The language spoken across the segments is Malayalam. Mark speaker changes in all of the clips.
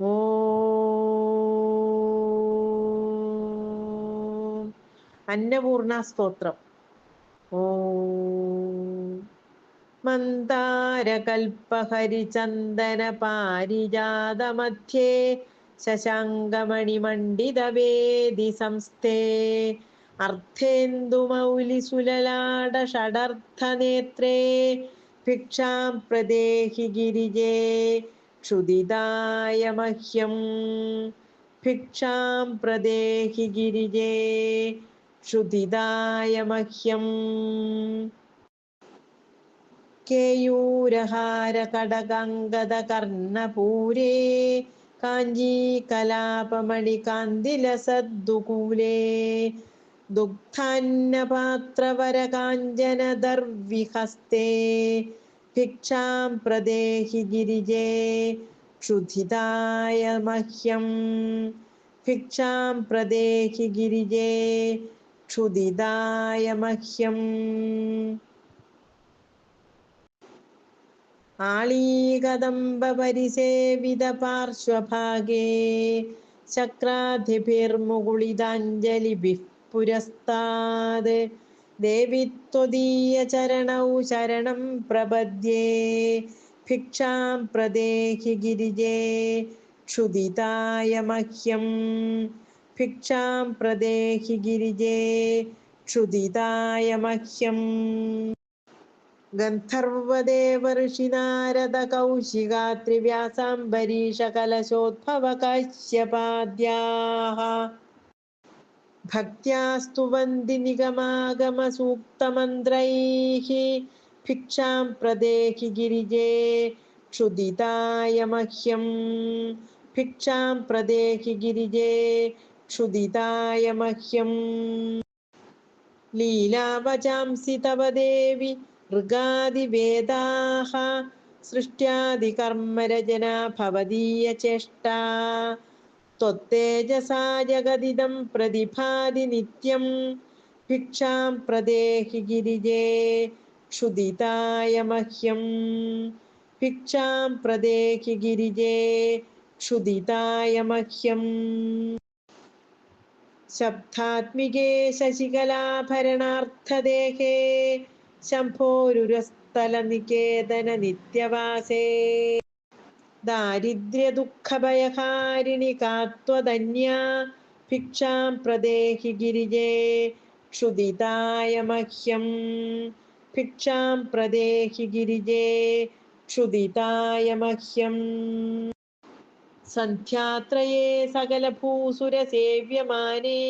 Speaker 1: ഓം. അന്നപൂർണ സ്തോത്രം. ഓം. മന്ദാരകൽപ്പഹരിചന്ദന പാരിജാതമധ്യേ ശശാങ്കമണിമണ്ഡിതവേദി സംസ്ഥേ. അർത്ഥേന്ദുമൗലിസുലലാട ഷഡർത്ഥനേത്രേ ഭിക്ഷാം പ്രദേഹി ഗിരിജേ. ക്ഷുദിതായ മഹ്യം. ഭിക്ഷാം പ്രദേഹി ഗിരിജേ ക്ഷുദിതായ മഹ്യം. കേയൂരഹാര കടകങ്കത കർണപൂരേ ഭിക്ഷാം പ്രദേഹി ഗിരിജേ ക്ഷുധിതായ മഹ്യം ഭിക്ഷാം പ്രദേഹി ഗിരിജേ ക്ഷുദിതായ മഹ്യം ആളീകദംബപരിസേവിത പാർശ്വഭാഗേ ചക്രാധിഭിർമുകുളിതാഞ്ജലിഭിः പുരസ്താത് ദേവി ത്വദീയചരണൗ ശരണം പ്രപദ്യേ. ഭിക്ഷാം പ്രദേഹി ഗിരിജേ. ക്ഷുതിതായ മഹ്യം. ഭിക്ഷാം പ്രദേഹി ഗിരിജേ. ക്ഷുതിതായ മഹ്യം. ഗന്ധർവദേവർഷിനാരദ കൗശികാത്രിവ്യാസാംബരീഷ കലശോദ്ഭവ കശ്യപാദ്യാഹ. നിഗമാഗമസൂക്തമന്ത്രൈः ഭിക്ഷാം പ്രദേഹി ഗിരിജേ ക്ഷുദിതായ മഹ്യം ഭിക്ഷാം പ്രദേഹി ഗിരിജേ ക്ഷുദിതായ മഹ്യം ലീലാവചാംസി തവ ദേവി ഋഗാദിവേദാः സൃഷ്ട്യാദികർമ്മരചനാ ഭവദീയ ചേഷ്ടാ त्वत्तेजसा जगदिदं प्रतिभाति नित्यं भिक्षां प्रदेहि गिरिजे क्षुदिताय मह्यं भिक्षां प्रदेहि गिरिजे क्षुदिताय मह्यम् शब्दात्मिके शशिकलाभरणार्थदेहे शम्भोरुरस्थलनिकेतननित्यवासे ദാരിദ്ര്യദുഃഖഭയഹാരിണി കാത്വധന്യാ ഭിക്ഷാം പ്രദേഹി ഗിരിജേ ക്ഷുതിതായ മഹ്യം. ഭിക്ഷാം പ്രദേഹി ഗിരിജേ ക്ഷുതിതായ മഹ്യം. സന്ധ്യാത്രയേ സകലഭൂസുരസേവ്യമാനേ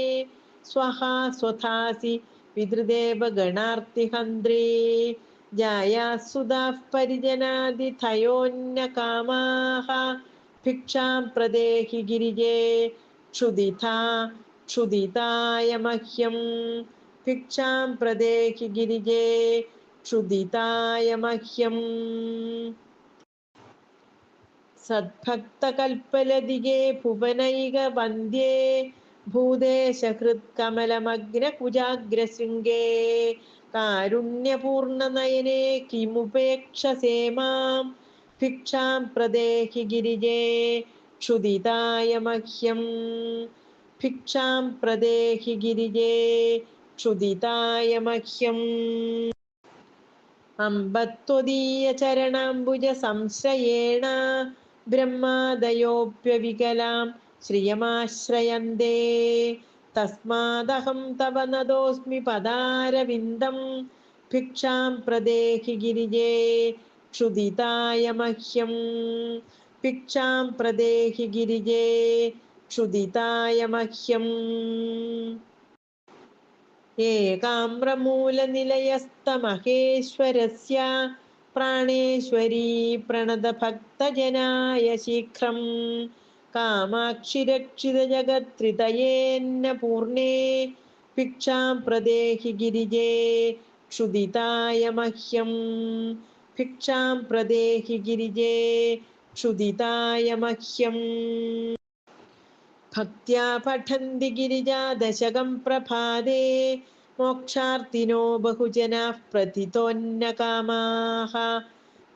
Speaker 1: സ്വഹാ സ്വധാസി പിതൃദേവഗണാർത്തിഹന്ത്രേ ജായാസുതാഃ പരിജനാദിഥയോന്നകാമാः ഭിക്ഷാം പ്രദേഹി ഗിരിജേ ക്ഷുദിതാ ക്ഷുദിതായ മഹ്യം ഭിക്ഷാം പ്രദേഹി ഗിരിജേ ക്ഷുദിതായ മഹ്യം സദ്ഭക്തകൽപ്പലതികേ ഭുവനൈകവന്ദ്യേ ഭൂദേശഹൃത്കമലമഗ്നകുജാഗ്രശൃംഗേ കാരുണ്യപൂർണനയനേ കിമുപേക്ഷസേ മാം ഭിക്ഷാം പ്രദേഹി ഗിരിജേ ക്ഷുദിതായ മഹ്യം. ഭിക്ഷാം പ്രദേഹി ഗിരിജേ ക്ഷുദിതായ മഹ്യം. അമ്പത്വദീയ ചരണാംബുജ സംശ്രയേണ ബ്രഹ്മാദയോപ്യവികലാം ശ്രിയമാശ്രയന്തേ. തസ്മാദഹം തവ നതോസ്മി പദാരവിന്ദം. ഭിക്ഷാം പ്രദേഹി ഗിരിജേ ക്ഷുദിതായ മഹ്യം. ഭിക്ഷാം പ്രദേഹി ഗിരിജേ ക്ഷുദിതായ മഹ്യം. ഏകാമ്രമൂലനിലയസ്തമഹേശ്വരസ്യ പ്രാണേശ്വരീ പ്രണതഭക്തജനായ ശീഘ്രം. കാമാക്ഷി രക്ഷിതജഗത്രിതയേന്ന പൂർണേ ഭിക്ഷാം പ്രദേഹി ഗിരിജേ ക്ഷുദിതായ മഹ്യം. ഭിക്ഷാം പ്രദേഹി ഗിരിജേ ക്ഷുദിതായ മഹ്യം. ഭക്ത്യാ പഠന്തി ഗിരിജാദശകം പ്രഭാതേ മോക്ഷാർത്ഥിനോ ബഹുജനാഃ പ്രതിതോന്നകാമാः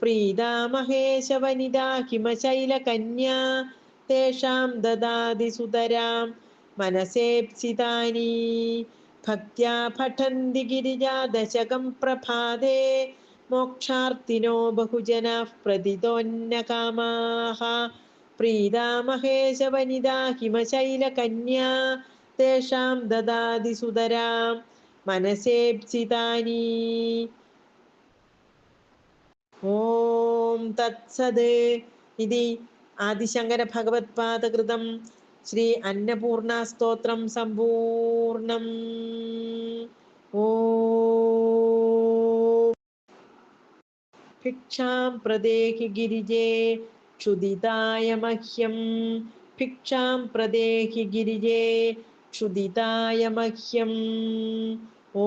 Speaker 1: പ്രീതാ മഹേശവനിതാ ഹിമശൈലകന്യാ തേഷാം ദദാതി സുതരാം മനസേപ്സിതാനി ഭക്ത്യാ പഠന്തി ഗിരിജാദശകം പ്രഭാതേ മോക്ഷാർത്ഥിനോ ബഹുജനാഃ പ്രതിതോന്നകാമാഹ പ്രീതാ മഹേശവനിതാ ഹിമശൈലകന്യാ തേഷാം ദദാതി സുതരാം മനസേപ്സിതാനി ഓം തത്സത് ഇതി ആദിശങ്കര ഭഗവത്പാദകൃതം ശ്രീ അന്നപൂർണ സ്തോത്രം സമ്പൂർണം. ഓ ഭിക്ഷാം പ്രദേഹി ഗിരിജേ ക്ഷുദിതായ മഹ്യം. ഭിക്ഷാം പ്രദേഹി ഗിരിജേ ക്ഷുദിതായ മഹ്യം. ഓ